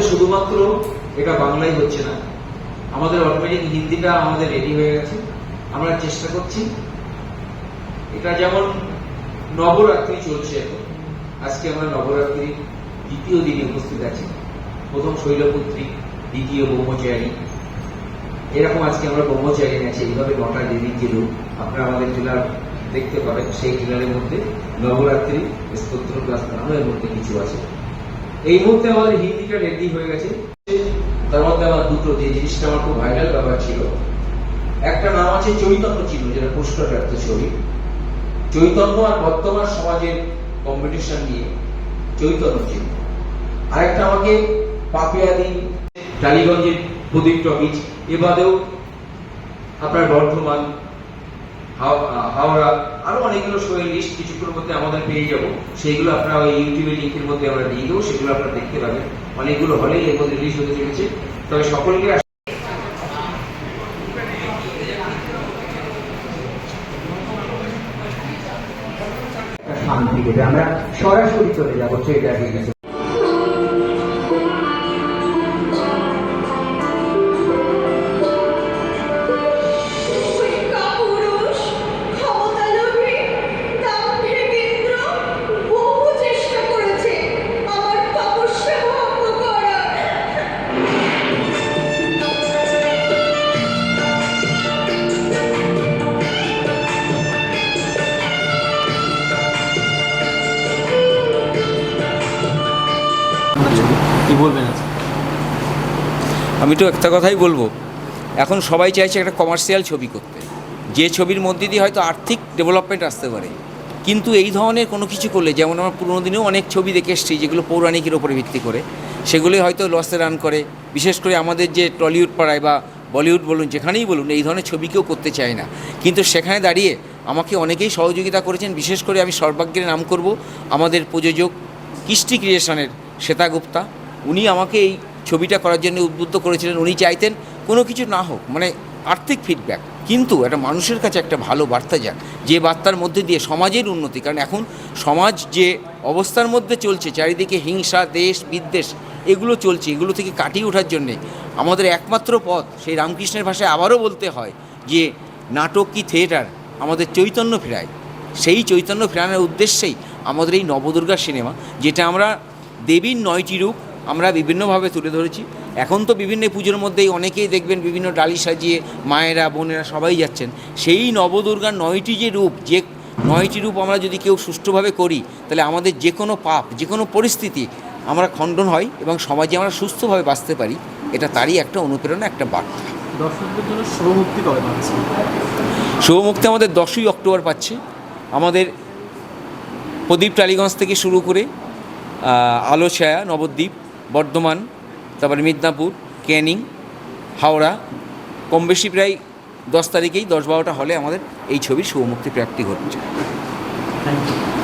শুধুমাত্র এটা বাংলায় হচ্ছে না। আমাদের অটোমেটিক হিন্দিটা আমাদের রেডি হয়ে গেছে। আমরা চেষ্টা করছি। এটা যেমন নবরাত্রি চলছে এখন। আজকে আমরা নবরাত্রি দ্বিতীয় দিনে উপস্থিত আছি। প্রথম শৈলপুত্রী, দ্বিতীয় ব্রহ্মচারী। এরকম আজকে আমরা ব্রহ্মচারী আছে। এইভাবে নটা দেবীর যে রূপ আপনারা আমাদের জেলার দেখতে পাবেন। সেই জেলার মধ্যে নবরাত্রি স্তোত্র ক্লাস এর মধ্যে কিছু আছে। এই মুহূর্তে আমাদের হিন্দিটা রেডি হয়ে গেছে। তার মধ্যে আমার দুটো, যে জিনিসটা আমার খুব ভাইরাল ব্যাপার ছিল। একটা নাম আছে চৈতন্য চিহ্ন, যেটা পুষ্টকার্থ ছবি। চৈতন্য আর বর্তমান সমাজের কম্পিটিশন নিয়ে চৈতন্য চিহ্ন। আরেকটা আমাকে পাপিয়াদি, টালিগঞ্জের প্রদীপ টকিজ, এ বাদেও আপনার বর্ধমান হাওড়া, আরও অনেকগুলো শোয়ের লিস্ট কিছুক্ষণের মধ্যে আমাদের পেয়ে যাব। সেইগুলো আপনারা ওই ইউটিউবে লিঙ্কের মধ্যে আমরা দিয়ে দেবো, সেগুলো আপনারা দেখতে পাবেন। অনেকগুলো হলে এর মধ্যে রিলিজ হতে চলেছে। তবে সকলকে শান্তি দেবে আমরা সরাসরি চলে যাব ট্রেডারের আমি তো একটা কথাই বলব। এখন সবাই চাইছে একটা কমার্শিয়াল ছবি করতে। যে ছবির মধ্যে দিয়ে হয়তো আর্থিক ডেভেলপমেন্ট আসতে পারে। কিন্তু এই ধরনের কোনো কিছু করলে, যেমন আমার পুরোনো দিনেও অনেক ছবি দেখে এসেছি, যেগুলো পৌরাণিকের ওপরে ভিত্তি করে। সেগুলোই হয়তো লসে রান করে। বিশেষ করে আমাদের যে টলিউড পাড়ায় বা বলিউড বলুন, যেখানেই বলুন, এই ধরনের ছবি কেউ করতে চায় না। কিন্তু সেখানে দাঁড়িয়ে আমাকে অনেকেই সহযোগিতা করেছেন। বিশেষ করে আমি সর্বাগ্যের নাম করব আমাদের প্রযোজক কৃষ্টি ক্রিয়েশনের শ্বেতা গুপ্তা। উনি আমাকে এই ছবিটা করার জন্য উদ্বুদ্ধ করেছিলেন, উনি চাইতেন কোনো কিছু না হোক মানে আর্থিক ফিডব্যাক কিন্তু একটা মানুষের কাছে একটা ভালো বার্তা যাক, যে বার্তার মধ্যে দিয়ে সমাজের উন্নতি, কারণ এখন সমাজ যে অবস্থার মধ্যে চলছে, চারিদিকে হিংসা, দেশ, বিদ্বেষ, এগুলো চলছে, এগুলো থেকে কাটিয়ে ওঠার জন্যে আমাদের একমাত্র পথ, সেই রামকৃষ্ণের ভাষায় আবারও বলতে হয় যে, নাটক কি থিয়েটার? আমাদের চৈতন্য ফেরায় সেই চৈতন্য ফেরানোর উদ্দেশ্যেই আমাদের এই নবদুর্গা সিনেমা, যেটা আমরা দেবীর নয়টি রূপ আমরা বিভিন্নভাবে তুলে ধরেছি। এখন তো বিভিন্ন পুজোর মধ্যেই অনেকেই দেখবেন বিভিন্ন ডালি সাজিয়ে মায়েরা বোনেরা সবাই যাচ্ছেন। সেই নবদুর্গার নয়টি যে রূপ যে নয়টি রূপ আমরা যদি কেউ সুষ্ঠুভাবে করি তাহলে আমাদের যে কোনো পাপ যে কোনো পরিস্থিতি আমরা খণ্ডন হয় এবং সমাজে আমরা সুস্থভাবে বাঁচতে পারি। এটা তারই একটা অনুপ্রেরণা একটা বার্তা। দর্শকদের জন্য কবে পাচ্ছে? শুভমুক্তি আমাদের দশই অক্টোবর পাচ্ছে। আমাদের প্রদীপ টালিগঞ্জ থেকে শুরু করে আলো ছায়া নবদ্বীপ বর্ধমান, তারপরে মিদনাপুর ক্যানিং হাওড়া। কম বেশি প্রায় দশ তারিখেই দশ বারোটা হলে আমাদের এই ছবির শুভমুক্তি প্রাপ্তি ঘটছে। Thank you